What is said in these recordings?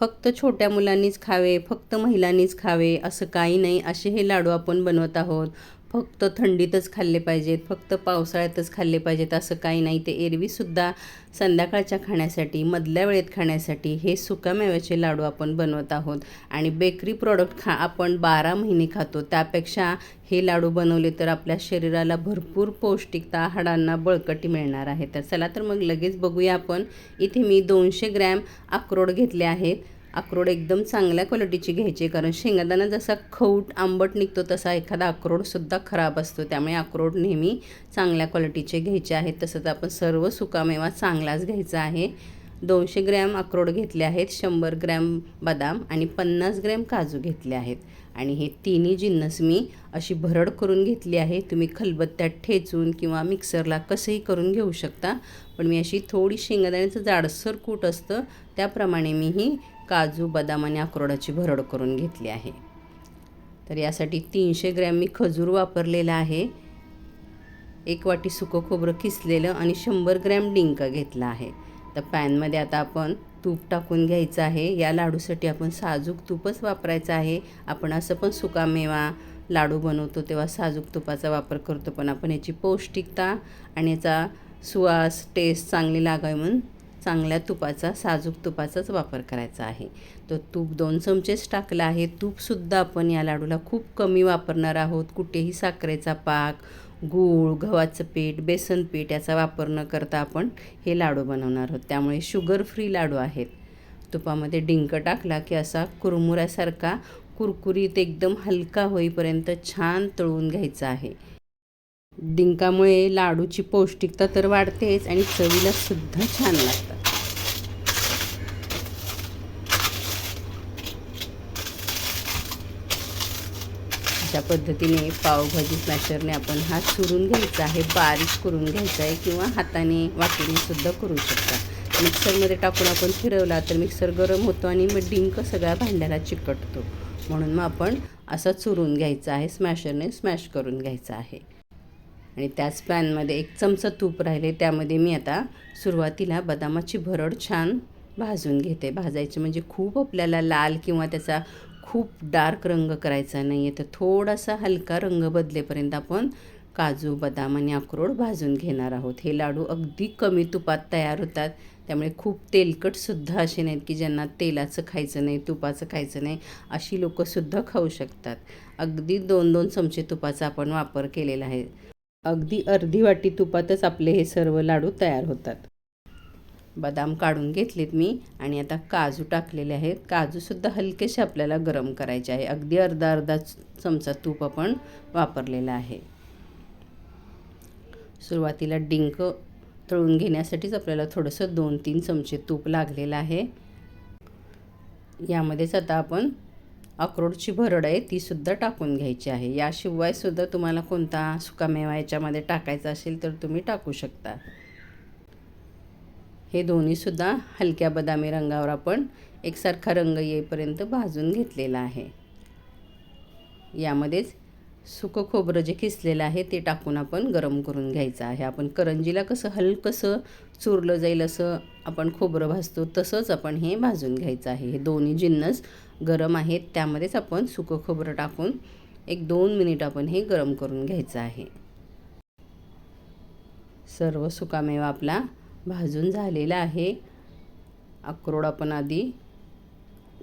फक्त छोट्या मुलांनीच खावे फक्त महिलांनीच खावे असं काही नाही असे हे लाडू आपण बनवत आहोत. फक्त थंडीतच खाल्ले पाहिजेत फक्त पावसाळ्यातच खाल्ले पाहिजेत असं काही नाही. ते एरवीसुद्धा संध्याकाळच्या खाण्यासाठी मधल्या वेळेत खाण्यासाठी हे सुकामेव्याचे लाडू आपण बनवत आहोत. आणि बेकरी प्रॉडक्ट खा आपण बारा महिने खातो. त्यापेक्षा हे लाडू बनवले तर आपल्या शरीराला भरपूर पौष्टिकता हाडांना बळकटी मिळणार आहे. तर चला तर मग लगेच बघूया आपण. इथे मी दोनशे ग्रॅम अक्रोड घेतले आहेत. अक्रोड एकदम चांगल्या क्वालिटीची घ्यायची कारण शेंगादाणा जसा खऊट आंबट निघतो तसा एखादा अक्रोडसुद्धा खराब असतो. त्यामुळे अक्रोड नेहमी चांगल्या क्वालिटीचे घ्यायचे आहेत. तसंच आपण सर्व सुकामेवा चांगलाच घ्यायचा आहे. दोनशे ग्रॅम अक्रोड घेतले आहेत शंभर ग्रॅम बदाम आणि पन्नास ग्रॅम काजू घेतले आहेत. आणि हे तिन्ही जिन्नस मी अशी भरड करून घेतली आहे. तुम्ही खलबत्त्यात ठेचून किंवा मिक्सरला कसंही करून घेऊ शकता. पण मी अशी थोडी शेंगादाण्याचं जाडसर कूट असतं त्याप्रमाणे मी ही काजू बदाम आणि अक्रोडाची भरड करून घेतली आहे. तर यासाठी तीनशे ग्रॅम मी खजूर वापरलेला आहे. एक वाटी सुकं खोबरं किसलेलं आणि शंभर ग्रॅम डिंक घेतला आहे. तर पॅनमध्ये आता आपण तूप टाकून घ्यायचं आहे. या लाडूसाठी आपण साजूक तूपच वापरायचं आहे. आपण असं पण सुकामेवा लाडू बनवतो तेव्हा साजूक तुपाचा वापर करतो पण आपण याची पौष्टिकता आणि याचा सुवास टेस्ट चांगली लागावी म्हणून चांगल्या तुपाचा साजूक तुपाचाच वापर करायचा आहे. तर तूप दोन चमचेच टाकलं आहे. तूपसुद्धा आपण या लाडूला खूप कमी वापरणार आहोत. कुठेही साखरेचा पाक गूळ गव्हाचं पीठ बेसन पीठ याचा वापर न करता आपण हे लाडू बनवणार आहोत. त्यामुळे शुगर फ्री लाडू आहेत. तुपामध्ये डिंक टाकला की असा कुरमुऱ्यासारखा कुरकुरीत एकदम हलका होईपर्यंत छान तळून घ्यायचा आहे. डिंकामुळे लाडूची पौष्टिकता तर वाढतेच आणि चवीला सुद्धा छान लागतात. अशा पद्धतीने पावभाजी स्मॅशरने आपण हा चुरून घ्यायचा आहे बारीक करून घ्यायचा आहे किंवा हाताने वाटीनेसुद्धा करू शकता. मिक्सरमध्ये टाकून आपण फिरवला तर मिक्सर गरम होतो आणि मग डिंक सगळ्या भांड्याला चिकटतो. म्हणून मग आपण असा चुरून घ्यायचा आहे स्मॅशरने स्मॅश करून घ्यायचा आहे. आणि त्याच पॅनमध्ये एक चमचा तूप राहिले त्यामध्ये मी आता सुरुवातीला बदामाची भरड छान भाजून घेते. भाजायची म्हणजे खूप आपल्याला लाल किंवा त्याचा खूप डार्क रंग करायचा नाही आहे तर थोडासा हलका रंग बदलेपर्यंत आपण काजू बदाम आणि अक्रोड भाजून घेणार आहोत. हे लाडू अगदी कमी तुपात तयार होतात. त्यामुळे खूप तेलकटसुद्धा असे नाहीत की ज्यांना तेलाचं खायचं नाही तुपाचं खायचं नाही अशी लोकंसुद्धा खाऊ शकतात. अगदी दोन दोन चमचे तुपाचा आपण वापर केलेला आहे. अगदी अर्धी वाटी तुपातच आपले हे सर्व लाडू तयार होतात. बदाम काढून घेतलेत मी आणि आता काजू टाकलेले आहेत. काजूसुद्धा हलकेसे आपल्याला गरम करायचे आहे. अगदी अर्धा अर्धा चमचा तूप आपण वापरलेला आहे. सुरुवातीला डिंक तळून घेण्यासाठीच आपल्याला थोडंसं दोन तीन चमचे तूप लागलेलं आहे. यामध्येच आता आपण अक्रोडची भरड आहे तीसुद्धा टाकून घ्यायची आहे. याशिवाय सुद्धा तुम्हाला कोणता सुकामेवा याच्यामध्ये टाकायचा असेल तर तुम्ही टाकू शकता. हे दोन्हीसुद्धा हलक्या बदामी रंगावर आपण एकसारखा रंग येईपर्यंत भाजून घेतलेला आहे. यामध्येच सुकं खोबरं जे किसलेलं आहे ते टाकून आपण गरम करून घ्यायचं आहे. आपण करंजीला कसं हलकंसं चुरलं जाईल असं आपण खोबरं भाजतो तसंच आपण हे भाजून घ्यायचं आहे. हे दोन्ही जिन्नस गरम आहेत त्यामध्येच आपण सुकं खोबरं टाकून एक दोन मिनिट आपण हे गरम करून घ्यायचं आहे. सर्व सुकामेवा आपला भाजून झालेला आहे. अक्रोड आपण आधी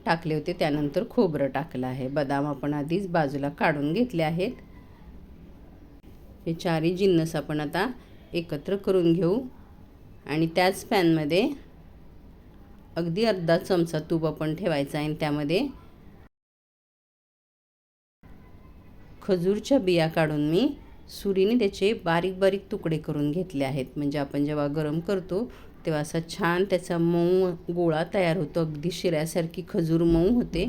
टाकले होते त्यानंतर खोबरं टाकलं आहे. बदाम आपण आधीच बाजूला काढून घेतले आहेत. हे चारही जिन्नस आपण आता एकत्र करून घेऊ. आणि त्याच पॅनमध्ये अगदी अर्धा चमचा तूप आपण ठेवायचा आहे आणि त्यामध्ये खजूरच्या बिया काढून मी सुरीने त्याचे बारीक बारीक तुकडे करून घेतले आहेत. म्हणजे आपण जेव्हा गरम करतो तेव्हा असा छान त्याचा मऊ गोळा तयार होतो. अगदी शिऱ्यासारखी खजूर मऊ होते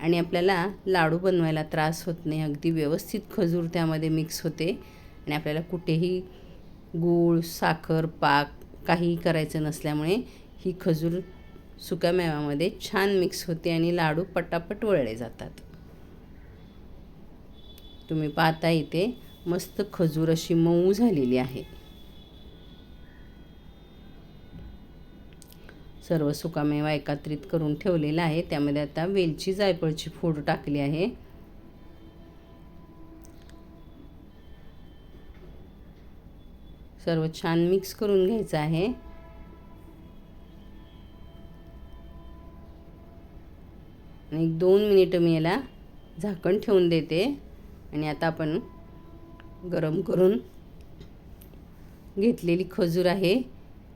आणि आपल्याला लाडू बनवायला त्रास होत नाही. अगदी व्यवस्थित खजूर त्यामध्ये मिक्स होते आणि आपल्याला कुठेही गूळ साखर पाक काहीही करायचं नसल्यामुळे ही खजूर सुक्या मेव्यामध्ये छान मिक्स होते आणि लाडू पटापट वळले जातात. तुम्ही पाहता इथे मस्त खजूर अशी मऊ झालेली आहे. सर्व सुकामेवा एकत्रित करून ठेवलेला आहे. त्यामध्ये आता वेलची जायफळची फूड टाकली आहे. सर्व छान मिक्स करून घ्यायचं आहे. आणि एक दोन मिनिटं मी याला झाकण ठेवून देते. आणि आता आपण गरम करून घेतलेली खजूर आहे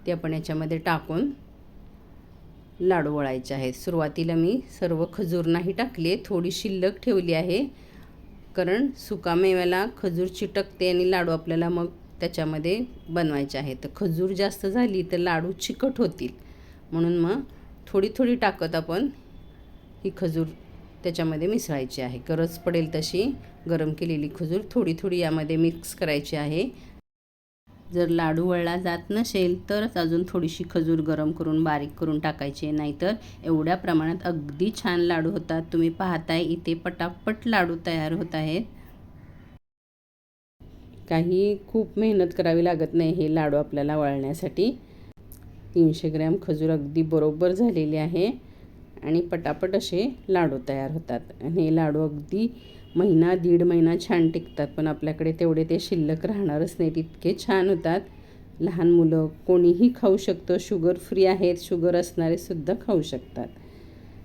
ती आपण याच्यामध्ये टाकून लाडू वळायचे आहेत. सुरुवातीला मी सर्व खजूर नाही टाकली थोडी शिल्लक ठेवली आहे कारण सुकामेव्याला खजूर चिटकते आणि लाडू आपल्याला मग त्याच्यामध्ये बनवायचे आहे तर खजूर जास्त झाली तर लाडू चिकट होतील. म्हणून मग थोडी थोडी टाकत आपण ही खजूर त्याच्यामध्ये मिसळायची आहे. गरज पडेल तशी गरम केलेली खजूर थोडी थोडी यामध्ये मिक्स करायची आहे. जर लाडू वळला जात नसेल तरच अजून थोडीशी खजूर गरम करून बारीक करून टाकायची नाहीतर एवढ्या प्रमाणात अगदी छान लाडू होतात. तुम्ही पाहताय इथे पटापट लाडू तयार होत आहेत. काही खूप मेहनत करावी लागत नाही हे लाडू आपल्याला वळण्यासाठी. तीनशे ग्रॅम खजूर अगदी बरोबर झालेली आहे. आणि पटापट असे लाडू तयार होतात. आणि हे लाडू अगदी महिना दीड महिना छान टिकतात. पण आपल्याकडे तेवढे ते शिल्लक राहणारच नाहीत. इतके छान होतात. लहान मुलं कोणीही खाऊ शकतं. शुगर फ्री आहेत. शुगर असणारे सुद्धा खाऊ शकतात.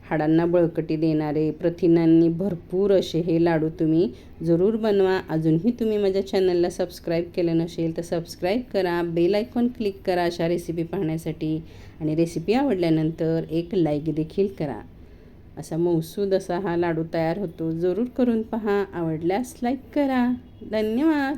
हाडांना बळकटी देणारे प्रथिनांनी भरपूर असे हे लाडू तुम्ही जरूर बनवा. अजूनही तुम्ही माझ्या चॅनलला सबस्क्राईब केलं नसेल तर सबस्क्राईब करा. बेल आयकॉन क्लिक करा अशा रेसिपी पाहण्यासाठी. आणि रेसिपी आवडल्यानंतर एक लाईक देखील करा. असा मौसूद असा हा लाडू तयार होतो. जरूर करून पहा. आवडल्यास लाईक करा. धन्यवाद.